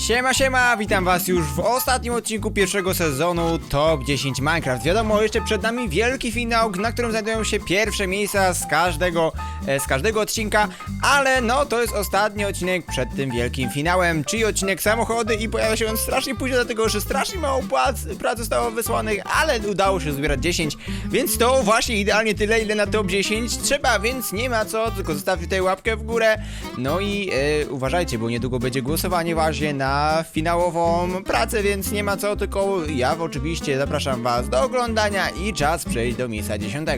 Siema, siema, witam was już w ostatnim odcinku pierwszego sezonu Top 10 Minecraft. Wiadomo, jeszcze przed nami wielki finał, na którym znajdują się pierwsze miejsca z każdego, e, z każdego odcinka, ale no, to jest ostatni odcinek przed tym wielkim finałem, czyli odcinek samochody i pojawia się on strasznie późno, dlatego że strasznie mało płac, prac zostało wysłanych, ale udało się zbierać 10, więc to właśnie idealnie tyle, ile na Top 10 trzeba, więc nie ma co, tylko zostawcie tutaj łapkę w górę, no i e, uważajcie, bo niedługo będzie głosowanie właśnie na finałową pracę, więc nie ma co, tylko ja oczywiście zapraszam was do oglądania i czas przejść do miejsca 10.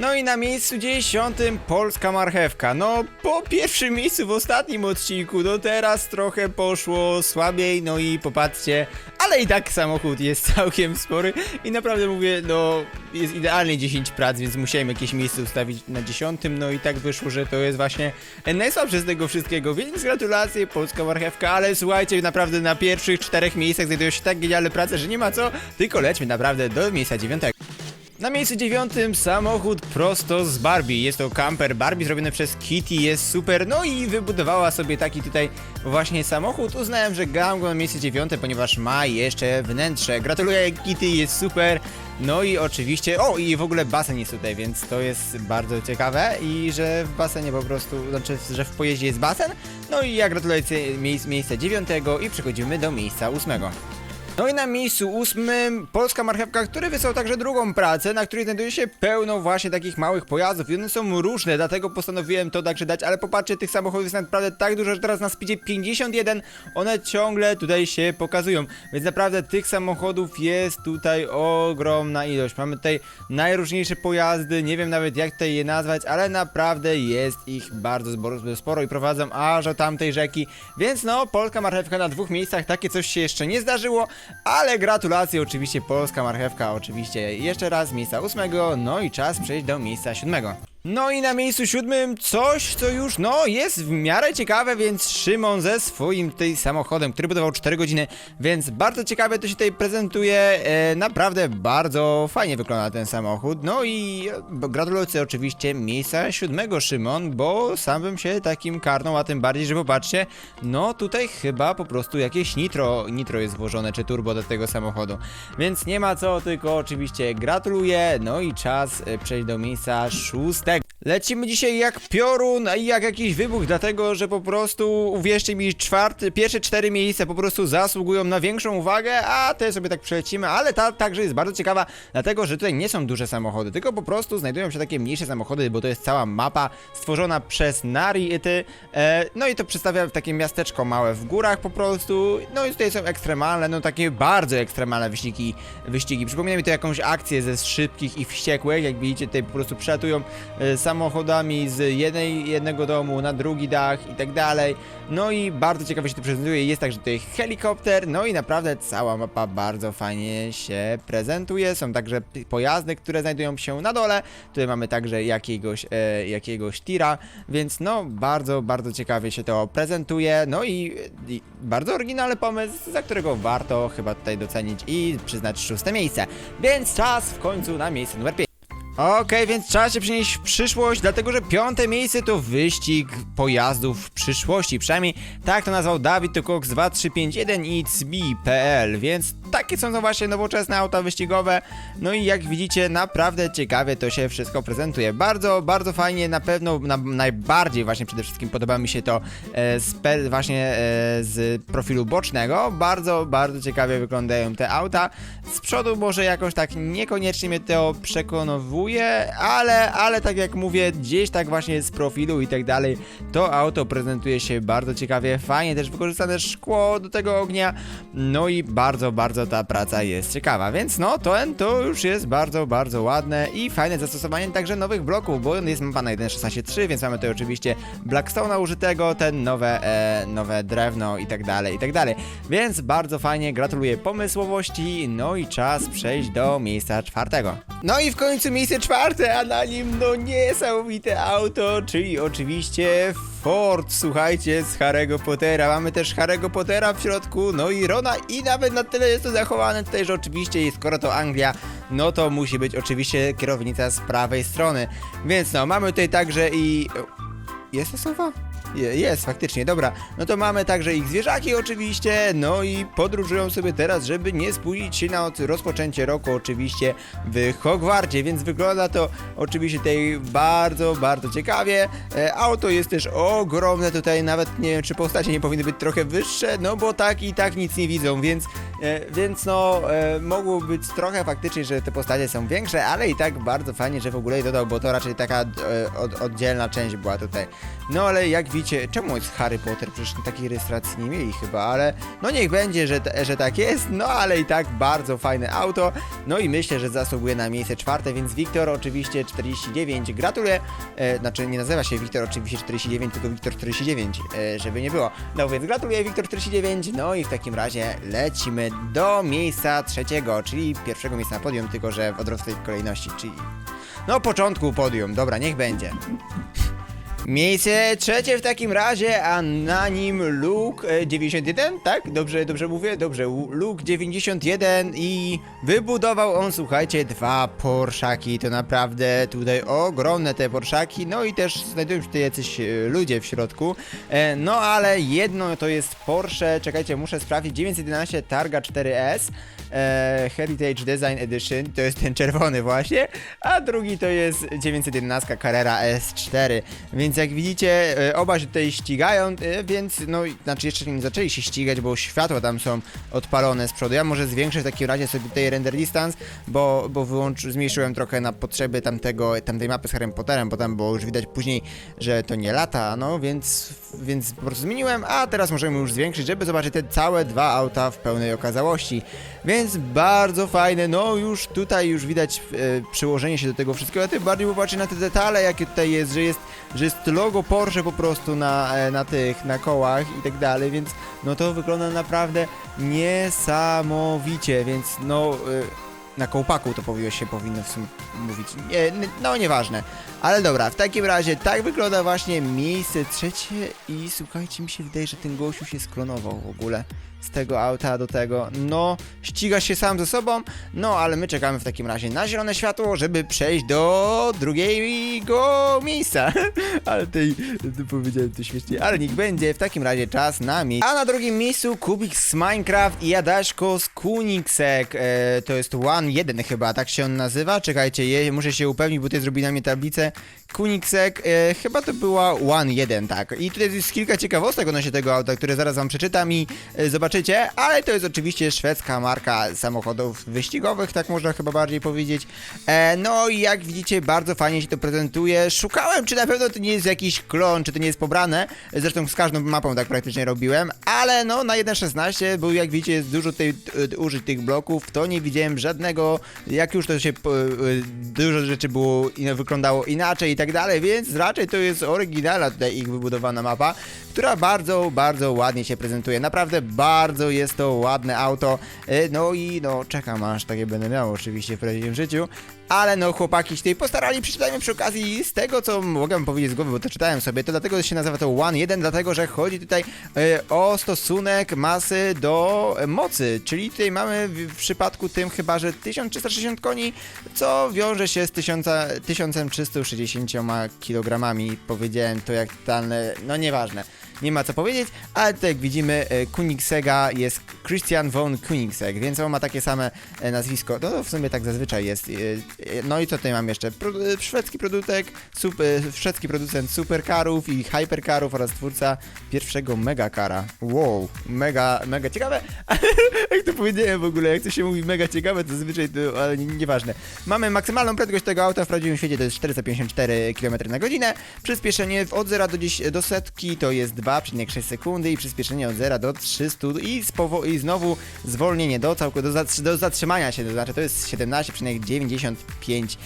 No i na miejscu dziesiątym polska marchewka. No po pierwszym miejscu w ostatnim odcinku, no teraz trochę poszło słabiej, no i popatrzcie, ale i tak samochód jest całkiem spory i naprawdę mówię, no jest idealnie 10 prac, więc musiałem jakieś miejsce ustawić na dziesiątym, no i tak wyszło, że to jest właśnie najsłabsze z tego wszystkiego, więc gratulacje polska marchewka, ale słuchajcie, naprawdę na pierwszych czterech miejscach znajdują się tak genialne prace, że nie ma co, tylko lećmy naprawdę do miejsca dziewiątego. Na miejscu dziewiątym samochód prosto z Barbie. Jest to camper Barbie zrobiony przez Kitty, jest super. No i wybudowała sobie taki tutaj właśnie samochód. Uznałem, że gram go na miejsce dziewiąte, ponieważ ma jeszcze wnętrze. Gratuluję Kitty, jest super. No i oczywiście, o i w ogóle basen jest tutaj, więc to jest bardzo ciekawe i że w basenie po prostu, znaczy, że w pojeździe jest basen. No i ja gratuluję miejsc, miejsca dziewiątego i przechodzimy do miejsca ósmego. No i na miejscu ósmym polska marchewka, który wysłał także drugą pracę, na której znajduje się pełno właśnie takich małych pojazdów i one są różne, dlatego postanowiłem to także dać, ale popatrzcie, tych samochodów jest naprawdę tak dużo, że teraz na speedzie 51 one ciągle tutaj się pokazują, więc naprawdę tych samochodów jest tutaj ogromna ilość. Mamy tutaj najróżniejsze pojazdy, nie wiem nawet jak tutaj je nazwać, ale naprawdę jest ich bardzo sporo i prowadzą aż do tamtej rzeki, więc no, polska marchewka na dwóch miejscach, takie coś się jeszcze nie zdarzyło, ale gratulacje oczywiście polska marchewka, oczywiście jeszcze raz miejsca ósmego, no i czas przejść do miejsca siódmego. No i na miejscu siódmym coś, co już no jest w miarę ciekawe, więc Szymon ze swoim tej samochodem, który budował 4 godziny, więc bardzo ciekawe to się tutaj prezentuje, e, naprawdę bardzo fajnie wygląda ten samochód, no i gratuluję oczywiście miejsca siódmego Szymon, bo sam bym się takim karnął, a tym bardziej, że popatrzcie, no tutaj chyba po prostu jakieś nitro, nitro jest włożone, czy turbo do tego samochodu, więc nie ma co, tylko oczywiście gratuluję, no i czas e, przejść do miejsca szóstego. Lecimy dzisiaj jak piorun i jak jakiś wybuch, dlatego że po prostu, uwierzcie mi, czwarty, pierwsze cztery miejsca po prostu zasługują na większą uwagę, a te sobie tak przelecimy, ale ta także jest bardzo ciekawa, dlatego że tutaj nie są duże samochody, tylko po prostu znajdują się takie mniejsze samochody, bo to jest cała mapa stworzona przez Nari ty, e, no i to przedstawia takie miasteczko małe w górach po prostu, no i tutaj są ekstremalne, no takie bardzo ekstremalne wyścigi, wyścigi. Przypomina mi to jakąś akcję ze szybkich i wściekłych, jak widzicie tutaj po prostu przelatują e, samochodami z jednej, jednego domu na drugi dach i tak dalej. No i bardzo ciekawie się to prezentuje. Jest także tutaj helikopter, no i naprawdę cała mapa bardzo fajnie się prezentuje. Są także pojazdy, które znajdują się na dole. Tutaj mamy także jakiegoś, e, jakiegoś tira, więc no bardzo, bardzo ciekawie się to prezentuje. No i, i bardzo oryginalny pomysł, za którego warto chyba tutaj docenić i przyznać szóste miejsce. Więc czas w końcu na miejsce numer 5. Okej, więc trzeba się przenieść w przyszłość, dlatego że piąte miejsce to wyścig pojazdów w przyszłości. Przynajmniej tak to nazwał Dawid Tokox 2351 i CB.pl, więc takie są to właśnie nowoczesne auta wyścigowe. No i jak widzicie, naprawdę ciekawie to się wszystko prezentuje. Bardzo, bardzo fajnie, na pewno na, najbardziej właśnie przede wszystkim podoba mi się to e, z, właśnie e, z profilu bocznego. Bardzo, bardzo ciekawie wyglądają te auta. Z przodu może jakoś tak niekoniecznie mnie to przekonowuje, ale, ale tak jak mówię, gdzieś tak właśnie z profilu i tak dalej, to auto prezentuje się bardzo ciekawie, fajnie też wykorzystane szkło do tego ognia, no i bardzo, bardzo ta praca jest ciekawa, więc no to, to już jest bardzo, bardzo ładne i fajne zastosowanie także nowych bloków, bo jest mapa na 1.16.3, więc mamy tutaj oczywiście Blackstone'a użytego, ten nowe, e, nowe drewno i tak dalej, i tak dalej, więc bardzo fajnie, gratuluję pomysłowości, no i czas przejść do miejsca czwartego. No i w końcu miejsce czwarte, a na nim no niesamowite auto, czyli oczywiście Ford, słuchajcie, z Harry'ego Pottera. Mamy też Harry'ego Pottera w środku, no i Rona i nawet na tyle jest to zachowane tutaj, że oczywiście, skoro to Anglia, no to musi być oczywiście kierownica z prawej strony. Więc no, mamy tutaj także i... Jest to sowa? Je- Jest, faktycznie, dobra. No to mamy także ich zwierzaki oczywiście, no i podróżują sobie teraz, żeby nie spóźnić się na rozpoczęcie roku oczywiście w Hogwarcie, więc wygląda to oczywiście tutaj bardzo, bardzo ciekawie. E, auto jest też ogromne tutaj, nawet nie wiem, czy postacie nie powinny być trochę wyższe, no bo tak i tak nic nie widzą, więc, e, więc no e, mogło być trochę faktycznie, że te postacie są większe, ale i tak bardzo fajnie, że w ogóle je dodał, bo to raczej taka e, od, oddzielna część była tutaj. No ale jak widzicie, czemu jest Harry Potter? Przecież takiej rejestracji nie mieli chyba, ale no niech będzie, że, że tak jest, no ale i tak bardzo fajne auto. No i myślę, że zasługuje na miejsce czwarte, więc Wiktor oczywiście 49, gratuluję. E, znaczy nie nazywa się Wiktor oczywiście 49, tylko Wiktor 49, e, żeby nie było. No więc gratuluję Wiktor 49, no i w takim razie lecimy do miejsca trzeciego, czyli pierwszego miejsca na podium, tylko że w odwrotnej kolejności, czyli no początku podium, dobra, niech będzie. Miejsce trzecie w takim razie, a na nim Luke e, 91, tak? Dobrze, dobrze mówię? Dobrze, Luke 91 i wybudował on, słuchajcie, dwa Porszaki, to naprawdę tutaj ogromne te Porszaki, no i też znajdują się tutaj jacyś e, ludzie w środku, e, no ale jedno to jest Porsche, czekajcie, muszę sprawdzić, 911 Targa 4S, e, Heritage Design Edition, to jest ten czerwony właśnie, a drugi to jest 911 Carrera S4, więc jak widzicie, e, oba się tutaj ścigają, e, więc no, znaczy jeszcze nie zaczęli się ścigać, bo światła tam są odpalone z przodu. Ja może zwiększę w takim razie sobie tutaj render distance, bo, bo wyłącz, zmniejszyłem trochę na potrzeby tamtego, tamtej mapy z Harry Potterem, bo tam było już widać później, że to nie lata, no więc, więc po prostu zmieniłem, a teraz możemy już zwiększyć, żeby zobaczyć te całe dwa auta w pełnej okazałości. Więc bardzo fajne, no już tutaj już widać e, przyłożenie się do tego wszystkiego, a tym bardziej popatrzcie na te detale, jakie tutaj jest, że jest, że jest logo Porsche po prostu na, e, na tych, na kołach i tak dalej, więc no to wygląda naprawdę niesamowicie, więc no... E, na kołpaku to powinno się powinno w sumie mówić. Nie, no nieważne. Ale dobra, w takim razie tak wygląda właśnie miejsce trzecie i słuchajcie, mi się wydaje, że ten gościu się sklonował w ogóle z tego auta do tego. No, ściga się sam ze sobą, no ale my czekamy w takim razie na zielone światło, żeby przejść do drugiego miejsca. ale tej, to powiedziałem to śmiesznie, ale niech będzie w takim razie czas na miejsce. A na drugim miejscu Kubik z Minecraft i Adaśko z Kuniksek. E, to jest One 1 chyba, tak się on nazywa. Czekajcie, je, muszę się upewnić, bo tutaj zrobili na mnie tablicę. Kuniksek, e, chyba to była One 1, tak. I tutaj jest kilka ciekawostek odnośnie tego auta, które zaraz wam przeczytam i e, zobaczycie, ale to jest oczywiście szwedzka marka samochodów wyścigowych, tak można chyba bardziej powiedzieć. E, no i jak widzicie, bardzo fajnie się to prezentuje. Szukałem, czy na pewno to nie jest jakiś klon, czy to nie jest pobrane. Zresztą z każdą mapą tak praktycznie robiłem, ale no na 1.16, bo jak widzicie jest dużo tej, t- użyć tych bloków, to nie widziałem żadnego, jak już to się, y, dużo rzeczy było, i wyglądało inaczej i tak dalej, więc raczej to jest oryginalna tutaj ich wybudowana mapa, która bardzo, bardzo ładnie się prezentuje. Naprawdę bardzo jest to ładne auto. Y, No i no czekam aż takie będę miał oczywiście w prawdziwym życiu. Ale no chłopaki się tutaj postarali, przeczytajmy przy okazji z tego, co mogę powiedzieć z głowy, bo to czytałem sobie, to dlatego się nazywa to One 1, dlatego że chodzi tutaj e, o stosunek masy do mocy, czyli tutaj mamy w, w przypadku tym chyba, że 1360 koni, co wiąże się z 1000, 1360 kilogramami, powiedziałem to jak totalne, no nieważne. Nie ma co powiedzieć, ale tutaj jak widzimy e, Kunigsega jest Christian von Kunigseg, więc on ma takie same e, nazwisko. No to w sumie tak zazwyczaj jest. E, No i co tutaj mam jeszcze? Pro, e, szwedzki produtek, e, szwedzki producent supercarów i hypercarów oraz twórca pierwszego megakara. Wow, mega, mega ciekawe. jak to powiedziałem w ogóle, jak to się mówi mega ciekawe, to zazwyczaj to, ale nie- nieważne. Mamy maksymalną prędkość tego auta w prawdziwym świecie to jest 454 km na godzinę. Przyspieszenie od 0 do, 10, do setki to jest 2,6 sekundy i przyspieszenie od 0 do 300 i, i znowu zwolnienie do, całko- do, do zatrzymania się, to znaczy to jest 17,95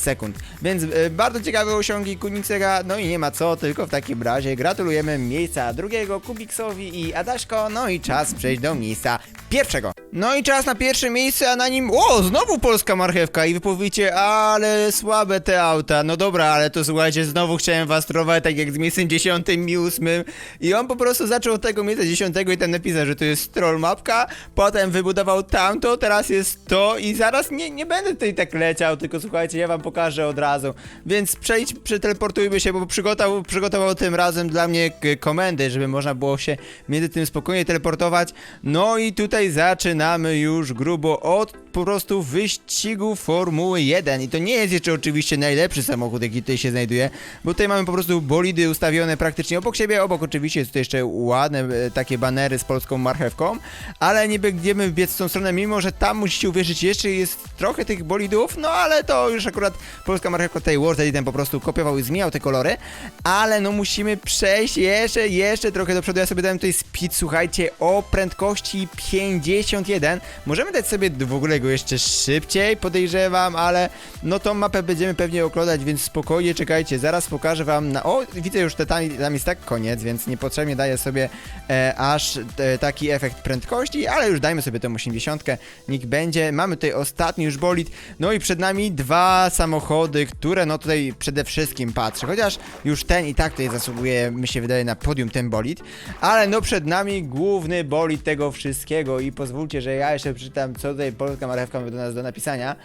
sekund. Więc e, bardzo ciekawe osiągi Kunigsega, no i nie ma co, tylko w takim razie gratulujemy miejsca drugiego Kubiksowi i Adaśko, no i czas przejść do miejsca pierwszego. No i czas na pierwsze miejsce, a na nim, o, znowu polska marchewka i wy ale słabe te auta. No dobra, ale to słuchajcie, znowu chciałem was trollować, tak jak z miejscem dziesiątym i ósmym i on po prostu zaczął od tego miejsca dziesiątego i tam napisał, że to jest troll mapka, potem wybudował tamto, teraz jest to i zaraz nie, nie będę tutaj tak leciał, tylko słuchajcie, ja wam pokażę od razu. Więc przejdź, przeteleportujmy się, bo przygotował, przygotował tym razem dla mnie komendy, żeby można było się między tym spokojnie teleportować. No i tutaj zaczynamy już grubo od po prostu wyścigu Formuły 1 i to nie jest jeszcze oczywiście najlepszy samochód, jaki tutaj się znajduje, bo tutaj mamy po prostu bolidy ustawione praktycznie obok siebie, obok oczywiście jest tutaj jeszcze ładne e, takie banery z polską marchewką, ale nie będziemy biec w tą stronę, mimo że tam musicie uwierzyć, jeszcze jest trochę tych bolidów, no ale to już akurat polska marchewka tutaj World Editem po prostu kopiował i zmieniał te kolory, ale no musimy przejść jeszcze, jeszcze trochę do przodu, ja sobie dałem tutaj speed, słuchajcie, o prędkości 51, możemy dać sobie w ogóle go jeszcze szybciej, podejrzewam, ale no tą mapę będziemy pewnie oglądać, więc spokojnie czekajcie, zaraz pokażę wam na... O, widzę już, że tam, tam jest tak koniec, więc niepotrzebnie daję sobie e, aż e, taki efekt prędkości, ale już dajmy sobie tą 80, niech będzie. Mamy tutaj ostatni już bolid, no i przed nami dwa samochody, które no tutaj przede wszystkim patrzę, chociaż już ten i tak tutaj zasługuje, mi się wydaje, na podium ten bolid, ale no przed nami główny bolid tego wszystkiego i pozwólcie, że ja jeszcze przeczytam, co tutaj polska marewka ma do nas do napisania.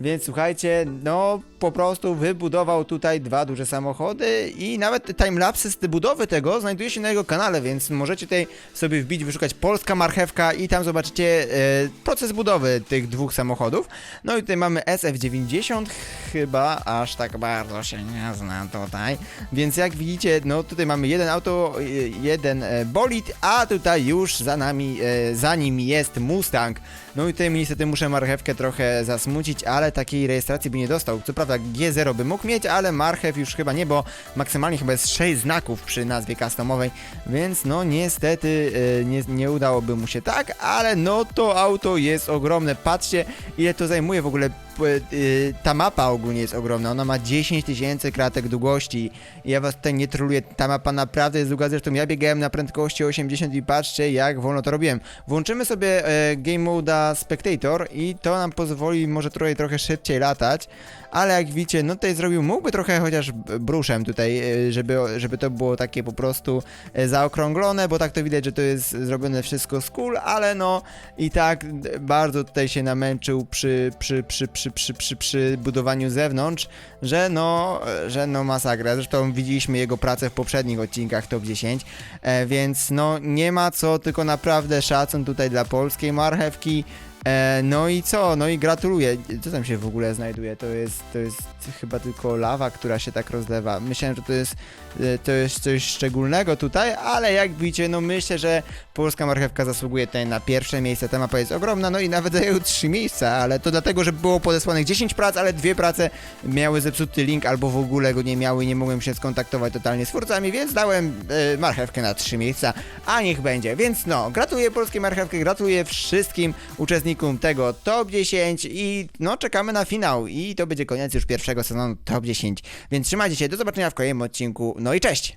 Więc słuchajcie, no po prostu wybudował tutaj dwa duże samochody i nawet timelapse z budowy tego znajduje się na jego kanale, więc możecie tutaj sobie wbić, wyszukać polska marchewka i tam zobaczycie e, proces budowy tych dwóch samochodów. No i tutaj mamy SF90 chyba, aż tak bardzo się nie zna tutaj. Więc jak widzicie, no tutaj mamy jeden auto, e, jeden e, bolid, a tutaj już za nami, e, za nim jest Mustang. No i tutaj niestety muszę marchewkę trochę zasmucić, ale takiej rejestracji by nie dostał. Co prawda G0 by mógł mieć, ale marchew już chyba nie, bo maksymalnie chyba jest 6 znaków przy nazwie customowej, więc no niestety e, nie, nie udałoby mu się tak, ale no to auto jest ogromne. Patrzcie ile to zajmuje w ogóle y, ta mapa ogólnie jest ogromna, ona ma 10 tysięcy kratek długości. Ja was tutaj nie troluję, ta mapa naprawdę jest długa, zresztą ja biegałem na prędkości 80 i patrzcie jak wolno to robiłem. Włączymy sobie e, Game Moda Spectator i to nam pozwoli może trochę, trochę szybciej latać, ale jak widzicie, no tutaj zrobił, mógłby trochę chociaż bruszem tutaj, e, żeby, żeby to było takie po prostu e, zaokrąglone, bo tak to widać, że to jest zrobione wszystko z kul, ale no i tak bardzo tutaj się namęczył przy, przy, przy, przy, przy, przy, przy budowaniu zewnątrz, że no, że no masakra. Zresztą widzieliśmy jego pracę w poprzednich odcinkach top 10, e, więc no nie ma co, tylko naprawdę szacun tutaj dla polskiej marchewki. E, no i co? No i gratuluję. Co tam się w ogóle znajduje? To jest, to jest chyba tylko lawa, która się tak rozlewa. Myślałem, że to jest, e, to jest coś szczególnego tutaj, ale jak widzicie, no myślę, że polska marchewka zasługuje tutaj na pierwsze miejsce. Ta mapa jest ogromna, no i nawet dają trzy miejsca, ale to dlatego, że było podesłanych 10 prac, ale dwie prace miały zepsuty link albo w ogóle go nie miały nie mogłem się skontaktować totalnie z twórcami, więc dałem e, marchewkę na trzy miejsca, a niech będzie. Więc no, gratuluję polskiej marchewki, gratuluję wszystkim tego top 10 i no czekamy na finał i to będzie koniec już pierwszego sezonu top 10. Więc trzymajcie się, do zobaczenia w kolejnym odcinku, no i cześć!